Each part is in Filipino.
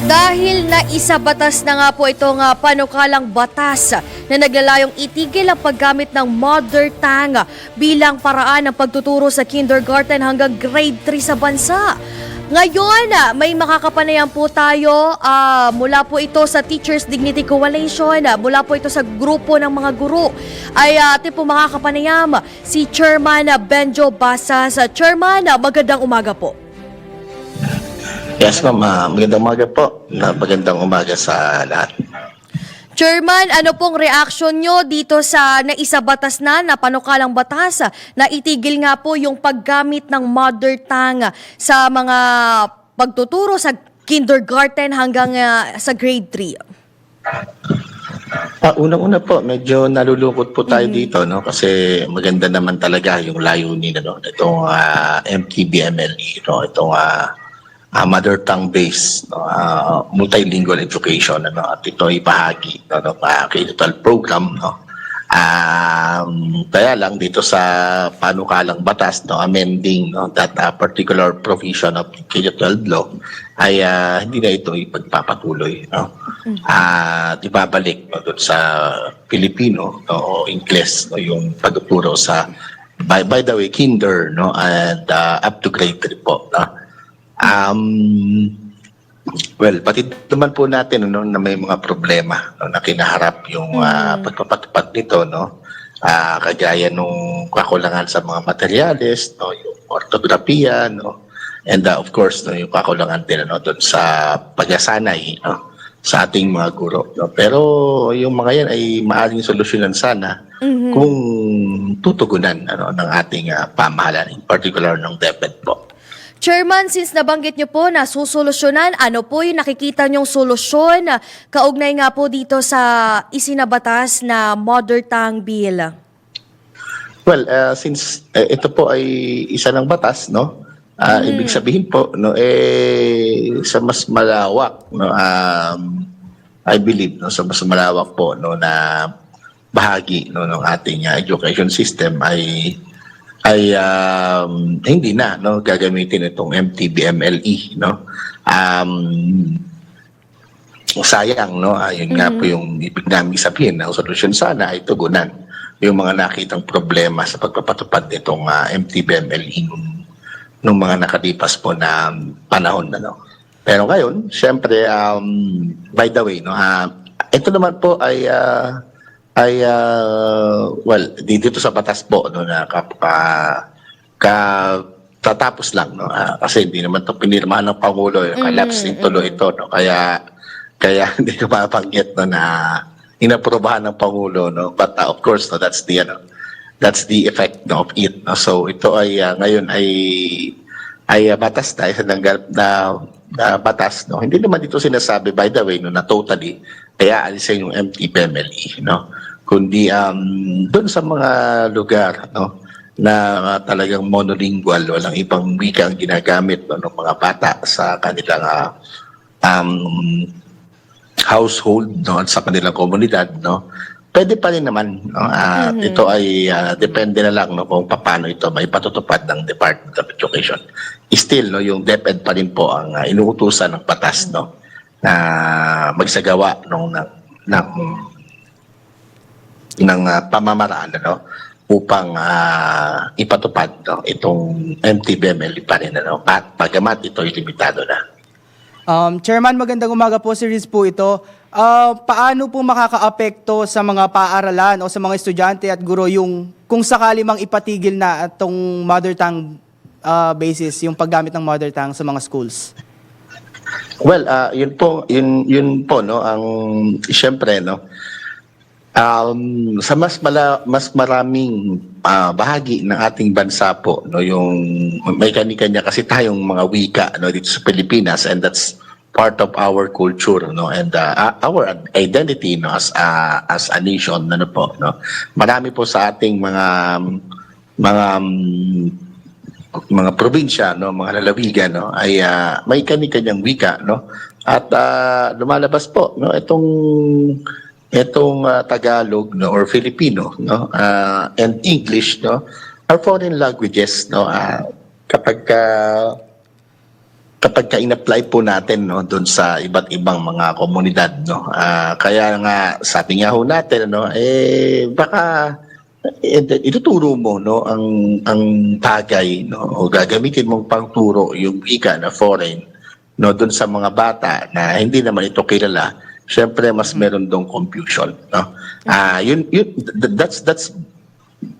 Dahil na isa batas na nga po itong uh, panukalang batas na naglalayong itigil ang paggamit ng mother tongue bilang paraan ng pagtuturo sa kindergarten hanggang grade 3 sa bansa. Ngayon, ah, may makakapanayam po tayo ah, mula po ito sa Teachers Dignity Coalition, ah, mula po ito sa grupo ng mga guro. Ay uh, ating po makakapanayam si Chairman Benjo Basas. Chairman, magandang umaga po. Yes, ma'am. Ah, magandang umaga po. Na magandang umaga sa lahat. Chairman, ano pong reaction nyo dito sa naisabatas na na panukalang batas ah, na itigil nga po yung paggamit ng mother tongue ah, sa mga pagtuturo sa kindergarten hanggang ah, sa grade 3? Ah, unang-una po, medyo nalulungkot po tayo dito, no? Kasi maganda naman talaga yung layunin, ano? Itong ah, MTBMLE, no? Itong ah, ah, mother tongue based no? ah, multilingual education ano? At ito ay bahagi no, ng uh, K-12 program no? Um, kaya lang dito sa panukalang batas no? Amending no? That uh, particular provision of K-12 law ay ah, hindi na ito ipagpapatuloy no? At ibabalik no, doon sa Filipino no, o Ingles no, yung pagtuturo sa by, by the way kinder no? And uh, up to grade 3 po no Um, well, pati naman po natin no, na may mga problema no, na kinaharap yung ah, pagpapatupad nito, no? Ah, kagaya nung kakulangan sa mga materyales, no, yung ortografiya, no? And ah, of course, no, yung kakulangan din no, doon sa pagsasanay, no? sa ating mga guro. No? Pero yung mga yan ay maaaring solusyonan sana kung tutugunan ano, ng ating ah, pamahalaan, in particular ng DepEd po. Chairman, since nabanggit nyo po na susolusyonan, ano po yung nakikita nyong solusyon na kaugnay nga po dito sa isinabatas na mother tongue bill? Well, uh, since uh, ito po ay isa ng batas, no? Uh, Ibig sabihin po, no, eh, sa mas malawak, no, um, I believe, no, sa mas malawak po, no, na bahagi, no, ng ating uh, education system ay ay um, hindi na no gagamitin itong MTBMLE no? Um sayang no? Ayun nga po yung ibig namin sabihin na ang solusyon. Sana ay tugunan yung mga nakitang problema sa pagpapatupad nitong uh, MTBMLE nung, nung mga nakalipas po na panahon na no? Pero ngayon syempre um, by the way no ah, ito naman po ay ah, ay ah, well di- dito sa batas po no na kap- ka, ka tatapos lang no Ah, kasi hindi naman to pinirmahan ng pangulo yung collapse din tuloy ito no. Kaya kaya hindi ko mabanggit no na inaprobahan ng pangulo no. But ah, of course no that's the ano that's the effect no, of it no? so ito ay ah, ngayon ay ay ah, batas tayo sa nanggal na, na batas no. Hindi naman dito sinasabi by the way no na totally kaya alisin yung MTPMLE no kundi um doon sa mga lugar no na ah, talagang monolingual walang ibang wika ang ginagamit no, ng mga bata sa kanilang ah, um, household no at sa kanilang komunidad no. Pwede pa rin naman no at ito ay ah, depende na lang no kung paano ito may patutupad ng Department of Education. Still no yung DepEd pa rin po ang ah, inuutusan ng batas no na magsagawa ng ng, ng ng ah, pamamaraan ano upang ah, ipatupad no, itong MTBML pa rin ano at pagamat ito ay limitado na. Um, Chairman, magandang umaga po. Series po ito. Ah, paano po makakaapekto sa mga paaralan o sa mga estudyante at guro yung kung sakali mang ipatigil na itong mother tongue ah, basis, yung paggamit ng mother tongue sa mga schools? Well, ah, yun po, yun yun po no ang siyempre no. Um, sa mas mala, mas maraming ah, bahagi ng ating bansa po no yung may kanya-kanya kasi tayong mga wika no dito sa Pilipinas and that's part of our culture no and ah, our identity no as a, as a nation ano po no. Marami po sa ating mga mga mga probinsya no mga lalawigan no ay ah, may kani-kanyang wika no at ah, lumalabas po no itong itong ah, Tagalog no or Filipino no ah, and English no are foreign languages no Ah, kapag ah, kapag ka in-apply po natin no doon sa iba't ibang mga komunidad no ah, kaya nga sabi nga ho natin ano eh baka eh, ituturo mo no ang ang tagay no o gagamitin mong pangturo yung wika na foreign no doon sa mga bata na hindi naman ito kilala syempre mas meron dong confusion no? Ah yun, yun th- that's that's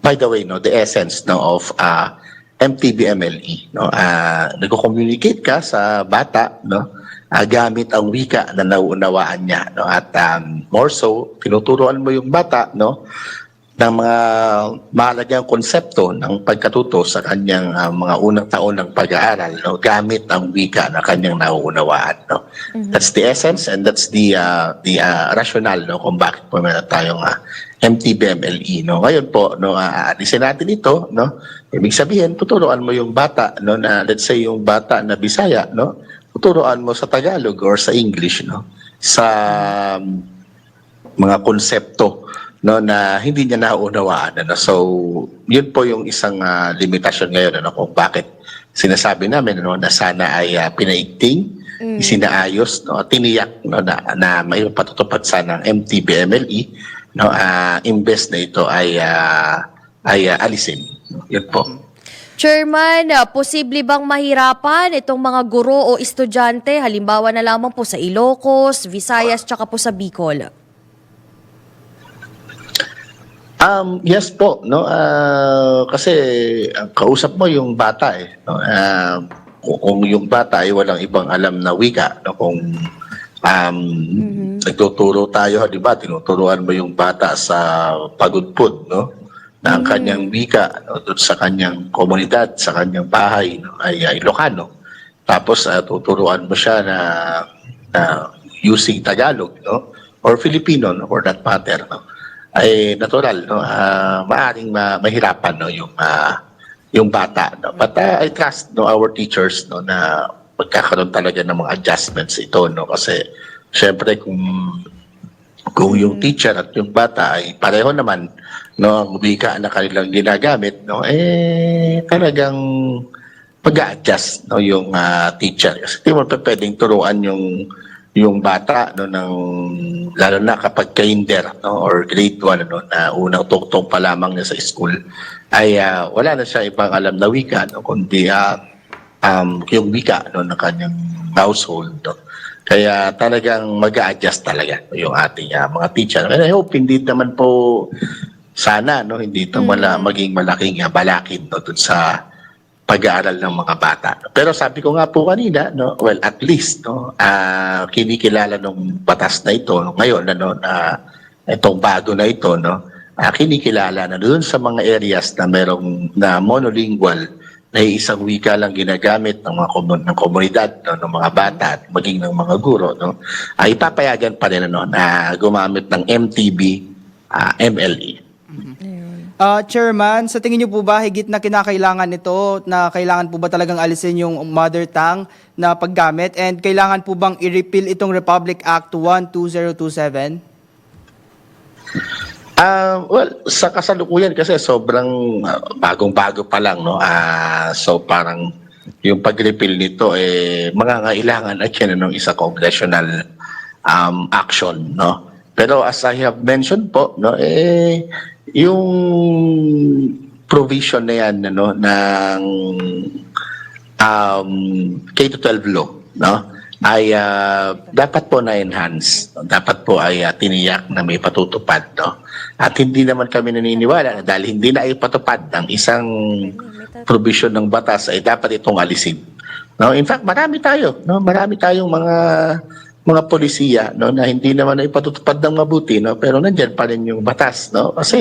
by the way no the essence no of uh, MTBMLE E, no? Ah nagko-communicate ka sa bata no? Ah, gamit ang wika na nauunawaan niya no? At um, more so tinuturuan mo yung bata no ng mga mahalagang konsepto ng pagkatuto sa kanyang ah, mga unang taon ng pag-aaral no gamit ang wika na kanyang nauunawaan no. That's the essence and that's the ah, the ah, rationale no kung bakit po meron tayong ah, MTBMLE no. Ngayon po no uh, natin ito no. Ibig sabihin tuturuan mo yung bata no na let's say yung bata na Bisaya no. Tuturuan mo sa Tagalog or sa English no. Sa um, mga konsepto no na hindi niya nauunawaan ano so yun po yung isang ah, limitasyon ngayon ano kung bakit sinasabi namin ano na sana ay ah, pinaigting isinaayos no tiniyak no na, na may patutupad sana ng MTBMLE no ah, imbes na ito ay ah, ay ah, alisin no? yun po Chairman, posible bang mahirapan itong mga guro o estudyante, halimbawa na lamang po sa Ilocos, Visayas, tsaka po sa Bicol? Um, yes po, no. Ah, kasi ang kausap mo yung bata eh, no. Ah, kung, kung yung bata ay walang ibang alam na wika, no, kung um, nagtuturo tayo, di ba, tinuturuan mo yung bata sa pagudpud, no, na ang kanyang wika, no, doon sa kanyang komunidad, sa kanyang bahay, no, ay, ay Ilocano. Tapos ah, tuturuan mo siya na, na using Tagalog, no, or Filipino, no, for that matter, no ay natural no? Ah, maaring ma- mahirapan no yung ah, yung bata no? But ah, I trust no our teachers no na magkakaroon talaga ng mga adjustments ito no? Kasi syempre kung kung yung teacher at yung bata ay pareho naman no ang wika na kanilang ginagamit no eh talagang pag-adjust no yung ah, teacher. Kasi di mo pwedeng turuan yung yung bata no ng lalo na kapag kinder no or grade 1 no na unang tungtong pa lamang niya sa school ay ah, wala na siya ibang alam na wika no kundi ah, um, yung wika no ng kanyang household no. Kaya talagang mag-adjust talaga no, yung ating ah, mga teacher. And I hope hindi naman po sana no hindi ito mala, maging malaking ah, balakid no dun sa pag-aaral ng mga bata. Pero sabi ko nga po kanina, no, well, at least, no, ah, kinikilala ng batas na ito no, ngayon, ano, na itong bago na ito, no, ah, kinikilala na doon sa mga areas na merong na monolingual na isang wika lang ginagamit ng mga komun- ng komunidad, no, ng mga bata at maging ng mga guro, no, ay ipapayagan pa rin ano, na gumamit ng MTB, ah, MLE. Ah, Chairman, sa tingin niyo po ba higit na kinakailangan nito na kailangan po ba talagang alisin yung mother tongue na paggamit and kailangan po bang i-repeal itong Republic Act 12027? Ah, well, sa kasalukuyan kasi sobrang ah, bagong-bago pa lang no. Ah, so parang yung pag-repeal nito eh mangangailangan at yan ng isa congressional um, action no. Pero as I have mentioned po no eh yung provision na yan ano ng um, K-12 law, no? ay ah, dapat po na-enhance. Dapat po ay ah, tiniyak na may patutupad. No? At hindi naman kami naniniwala na dahil hindi na ipatupad ng isang provision ng batas ay dapat itong alisin. No? In fact, marami tayo. No? Marami tayong mga mga polisiya no na hindi naman na ipatutupad ng mabuti no pero nandiyan pa rin yung batas no kasi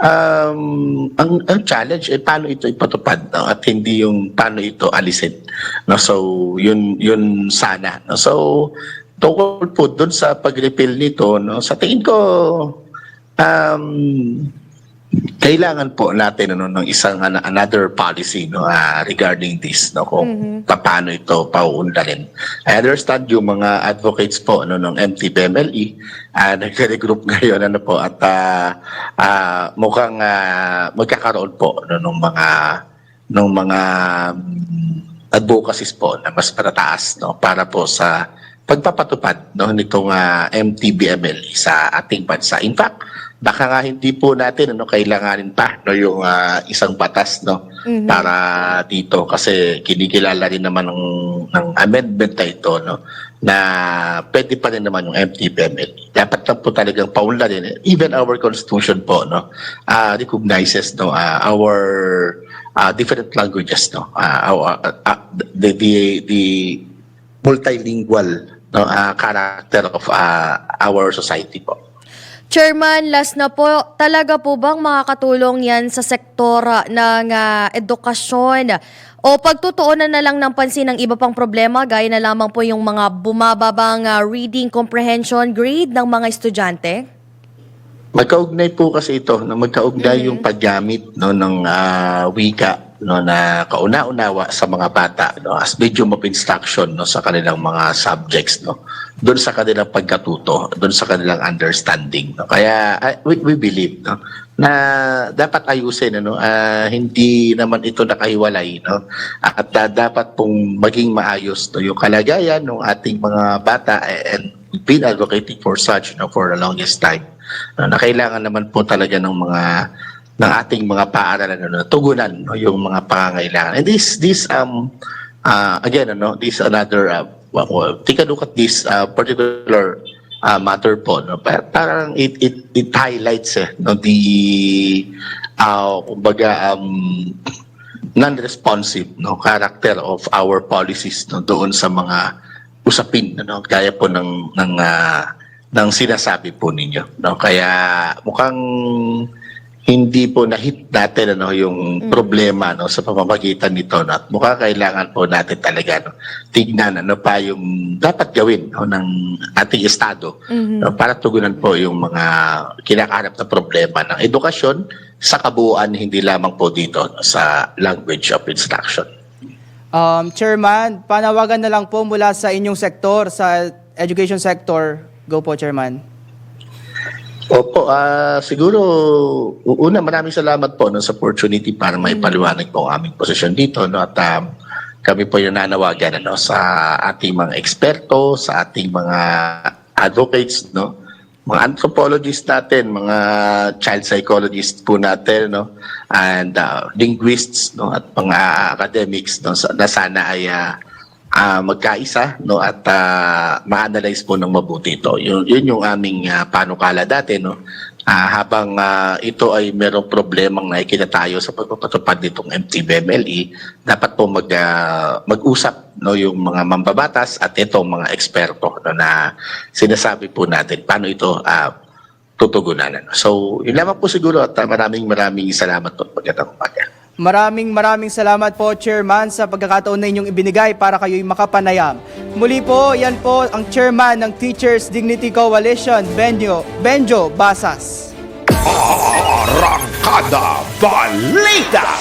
um, ang, ang challenge ay paano ito ipatupad no? at hindi yung paano ito alisin no so yun yun sana no so tungkol po doon sa pag-repeal nito no sa tingin ko um kailangan po natin ano ng isang ano, another policy no ah, regarding this no kung paano ito pauunlarin. I understand yung mga advocates po no ng MTBMLE ah nagre-regroup ngayon ano po at ah, ah, mukhang ah, magkakaroon po no ng mga ng mga mm, advocacies po na mas patataas no para po sa pagpapatupad no nitong ah, MTBML sa ating bansa. In fact, baka nga hindi po natin ano kailanganin pa no yung ah, isang batas no para dito kasi kinikilala rin naman ng, ng amendment na ito no na pwede pa rin naman yung MTBML. Dapat lang po talagang paunlarin. Even our constitution po no ah, recognizes no ah, our ah, different languages no Ah, our, ah, the, the the multilingual no ah, character of ah, our society po. Chairman, last na po, talaga po bang makakatulong yan sa sektor ah, ng ah, edukasyon o pagtutuunan na lang ng pansin ng iba pang problema gaya na lamang po yung mga bumababang ah, reading comprehension grade ng mga estudyante? Magkaugnay po kasi ito, no, magkaugnay yung paggamit no ng ah, wika no na kauna-unawa sa mga bata no as medium of instruction no sa kanilang mga subjects no doon sa kanilang pagkatuto doon sa kanilang understanding no. Kaya ah, we, we believe no na dapat ayusin ano ah, hindi naman ito nakahiwalay no at ah, dapat pong maging maayos no yung kalagayan ng ating mga bata and been advocating for such no for the longest time. No, na kailangan naman po talaga ng mga ng ating mga paaralan ano, tugunan no, yung mga pangangailangan. And this this um uh, again ano, this another uh, well, take a look at this uh, particular uh, matter po no. Pa- Parang it it it highlights eh, no the uh, kumbaga um non-responsive no character of our policies no doon sa mga usapin ano gaya po ng ng ah, ng sinasabi po ninyo no kaya mukhang hindi po na-hit natin ano yung problema no sa pamamagitan nito no? at mukha kailangan po natin talaga no tignan ano pa yung dapat gawin no, ng ating estado no, para tugunan po yung mga kinakaharap na problema ng edukasyon sa kabuuan hindi lamang po dito no, sa language of instruction. Um, Chairman, panawagan na lang po mula sa inyong sektor, sa education sector. Go po, Chairman. Opo, ah siguro una maraming salamat po no, sa opportunity para may paliwanag po ang aming posisyon dito no at um, kami po yung nanawagan ano sa ating mga eksperto, sa ating mga advocates no, mga anthropologists natin, mga child psychologists po natin no and uh, linguists no at mga academics no na sana ay ah, ah, magkaisa no at ah, ma-analyze po ng mabuti ito. Yun, yun yung aming ah, panukala dati no. Ah, habang ah, ito ay merong problemang nakikita tayo sa pagpapatupad nitong MTBMLE, dapat po mag ah, mag-usap no yung mga mambabatas at itong mga eksperto no, na sinasabi po natin paano ito ah, tutugunan. ano. So, yun lamang po siguro at ah, maraming maraming salamat po pagkatang umaga. Maraming maraming salamat po, Chairman, sa pagkakataon na inyong ibinigay para kayo'y makapanayam. Muli po, yan po ang Chairman ng Teachers Dignity Coalition, Benjo, Benjo Basas. Arrancada Balita!